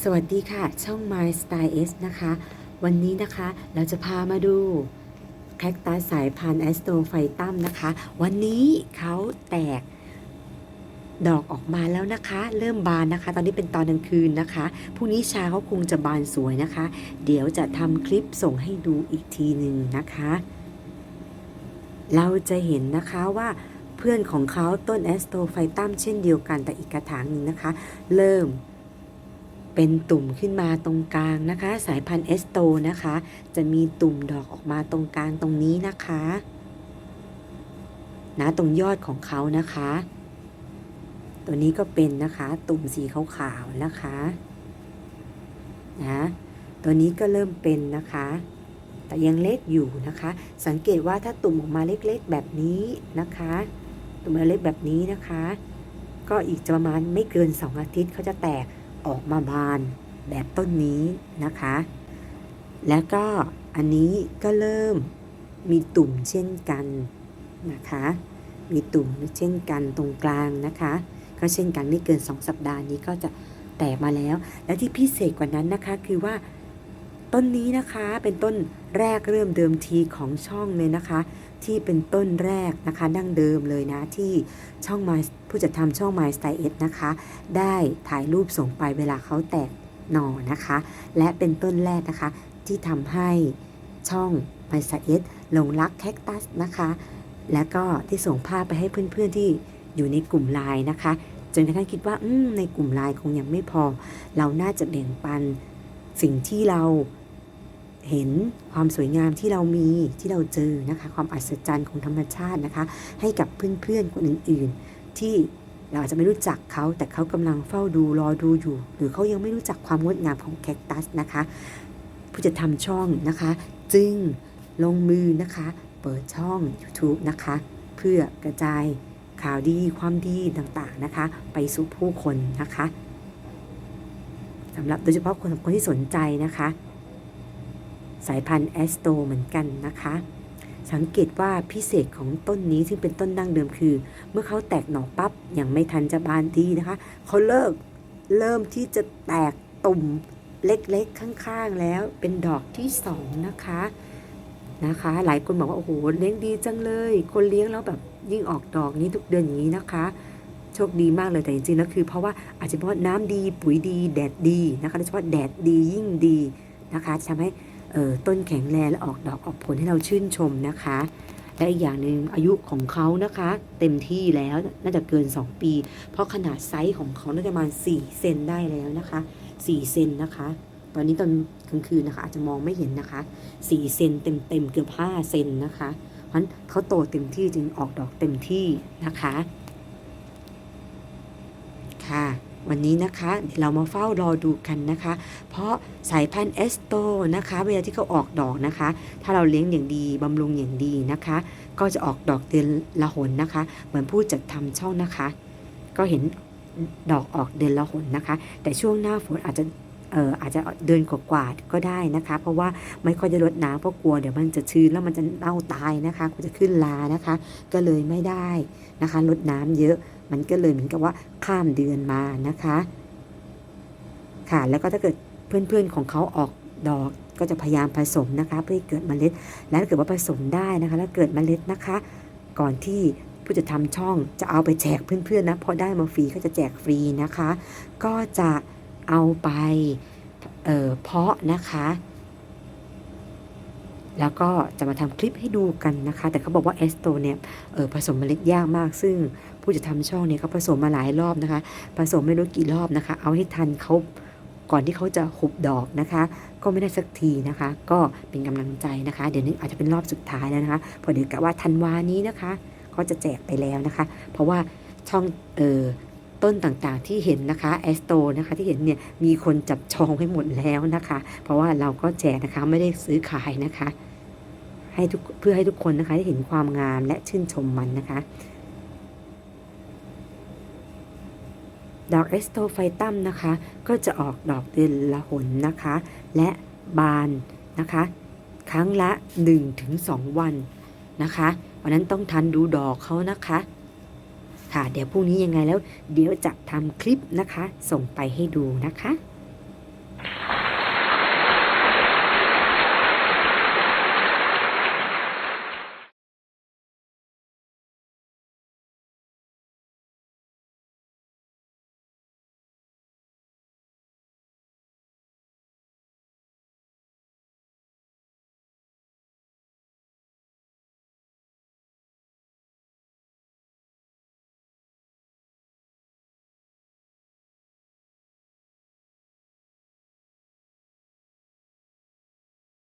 สวัสดีค่ะ ช่อง My Style S นะคะ วันนี้นะคะเราจะพามาดูแคคตัสสายพันธุ์แอสโตไฟตัมนะคะ วันนี้เขาแตกดอกออกมาแล้วนะคะ เริ่มบานนะคะ ตอนนี้เป็นตอนกลางคืนนะคะพรุ่งนี้เช้าเขาคงจะบานสวยนะคะ เดี๋ยวจะทำคลิปส่งให้ดูอีกทีหนึ่งนะคะ เราจะเห็นนะคะว่าเพื่อนของเขาต้นแอสโตไฟตัมเช่นเดียวกันแต่อีกกระถางหนึ่งนะคะ เริ่ม เป็นตุ่มขึ้นมาตรงกลางนะคะ สายพันธุ์เอสโตนะคะ จะมีตุ่มดอกออกมาตรงกลางตรงนี้นะคะนะตรงยอดของเขานะคะ ตัวนี้ก็เป็นนะคะตุ่มสีขาวๆนะคะนะตัวนี้ก็เริ่มเป็นนะคะ แต่ยังเล็กอยู่นะคะ สังเกตว่าถ้าตุ่มออกมาเล็กๆแบบนี้นะคะ ตุ่มเล็กแบบนี้นะคะ ก็อีกประมาณไม่เกิน 2 อาทิตย์เขาจะแตก ออกมาบานแบบต้นนี้นะคะ แล้วก็อันนี้ก็เริ่มมีตุ่มเช่นกันนะคะ มีตุ่มเช่นกันตรงกลางนะคะ ก็เช่นกันไม่เกิน 2 สัปดาห์นี้ก็จะแตกมาแล้ว และที่พิเศษกว่านั้นนะคะคือว่าต้นนี้นะคะเป็นต้นแรกเริ่มเดิมทีของช่องเลยนะคะ ที่เป็นต้นแรกนะคะดั้งเดิมเลยนะที่ช่อง My ผู้จัดทำช่อง My Style S นะคะ ได้ถ่ายรูปส่งไปเวลาเขาแตกหน่อนะคะ และเป็นต้นแรกนะคะ ที่ทำให้ช่อง My Style S ลงรักแคคตัสนะคะ และก็ที่ส่งภาพไปให้เพื่อนๆที่อยู่ในกลุ่มไลน์นะคะจนกระทั่งคิดว่าอืในกลุ่มไลน์คงยังไม่พอ เราน่าจะแบ่งปันสิ่งที่เรา เห็นความสวยงามที่เรามีที่เราเจอนะคะ ความอัศจรรย์ของธรรมชาตินะคะ ให้กับเพื่อนๆคนอื่น ๆ ที่เราอาจจะไม่รู้จักเขาแต่เขากำลังเฝ้าดูรอดูอยู่ หรือเขายังไม่รู้จักความงดงามของแคคตัสนะคะ ผู้จะทำช่องนะคะ จึงลงมือนะคะ เปิดช่อง YouTube นะคะ เพื่อกระจายข่าวดีความดีต่างๆนะคะ ไปสู่ผู้คนนะคะสำหรับโดยเฉพาะคนคนที่สนใจนะคะ สายพันธุ์แอสโตเหมือนกันนะคะ สังเกตว่าพิเศษของต้นนี้ซึ่งเป็นต้นดั้งเดิมคือ เมื่อเขาแตกหน่อปั๊บยังไม่ทันจะบานดีนะคะเขาเลิกเริ่มที่จะแตกตุ่มเล็กๆข้างๆแล้วเป็นดอกที่สองนะคะนะคะ หลายคนบอกว่าโอ้โหเลี้ยงดีจังเลย คนเลี้ยงแล้วแบบยิ่งออกดอกนี้ทุกเดือนอย่างนี้นะคะโชคดีมากเลยแต่จริงๆแล้วคือ เพราะว่าอาจจะเพราะน้ำดีปุ๋ยดี แดดดีนะคะโดยเฉพาะแดดดียิ่งดีนะคะจะทำให้ ต้นแข็งแรงและออกดอกออกผลให้เราชื่นชมนะคะ และอีกอย่างหนึ่งอายุของเขานะคะ เต็มที่แล้วน่าจะเกิน 2 ปี เพราะขนาดไซส์ของเขาน่าจะประมาณ4เซนได้แล้วนะคะ4เซนนะคะ ตอนนี้ตอนกลางคืนนะคะ อาจจะมองไม่เห็นนะคะ4เซนเต็มเต็มเกือบ5เซนนะคะเพราะฉะนั้นเขาโตเต็มที่จึงออกดอกเต็มที่นะคะค่ะ วันนี้นะคะเเรามาเฝ้ารอดูกันนะคะ เพราะสายพันธุ์เอสโตนะคะ เวลาที่เขาออกดอกนะคะ ถ้าเราเลี้ยงอย่างดีบำรุงอย่างดีนะคะ ก็จะออกดอกเดือนละหนนะคะ เหมือนผู้จัดทำช่องนะคะ ก็เห็นดอกออกเดือนละหนนะคะ แต่ช่วงหน้าฝนอาจจะเอ่ออาจจะเดือนกว่าๆก็ได้นะคะ เพราะว่าไม่ค่อยจะรดน้ำเพราะกลัวเดี๋ยวมันจะชื้นแล้วมันจะเน่าตายนะคะกลัวจะขึ้นลานะคะ ก็เลยไม่ได้นะคะรดน้ำเยอะ มันก็เลยเหมือนกับว่าข้ามเดือนมานะคะ ค่ะแล้วก็ถ้าเกิดเพื่อนๆของเขาออกดอกก็จะพยายามผสมนะคะ เพื่อให้เกิดเมล็ด และถ้าเกิดว่าผสมได้นะคะ แล้วเกิดเมล็ดนะคะ ก่อนที่ผู้จะทำช่องจะเอาไปแจกเพื่อนๆนะพอได้มาฟรีก็จะแจกฟรีนะคะ ก็จะเอาไปเเพาะนะคะ แล้วก็จะมาทำคลิปให้ดูกันนะคะ แต่เขาบอกว่าเอสโตเนี่ยเออผสมเมล็ดยากมาก ซึ่งผู้จะทำช่องเนี่ยเขาผสมมาหลายรอบนะคะ ผสมไม่รู้กี่รอบนะคะ เอาให้ทันเขาก่อนที่เขาจะหุบดอกนะคะ ก็ไม่ได้สักทีนะคะ ก็เป็นกำลังใจนะคะ เดี๋ยวนี้อาจจะเป็นรอบสุดท้ายแล้วนะคะเพอเดี๋ยวกะว่าธันวานี้นะคะเขาจะแจกไปแล้วนะคะ เพราะว่าช่องเออ ต้นต่างๆที่เห็นนะคะแอสโตนะคะที่เห็นเนี่ยมีคนจับจองไว้หมดแล้วนะคะ เพราะว่าเราก็แจกนะคะไม่ได้ซื้อขายนะคะ ให้ทุกเพื่อให้ทุกคนนะคะได้เห็นความงามและชื่นชมมันนะคะดอกเอสโตไฟตัมนะคะ ก็จะออกดอกเดือนละหนนะคะ และบานนะคะ ครั้งละ 1-2 วันนะคะวันนั้นต้องทันดูดอกเขานะคะ ค่ะ เดี๋ยวพรุ่งนี้ยังไงแล้ว เดี๋ยวจะทำคลิปนะคะ ส่งไปให้ดูนะคะ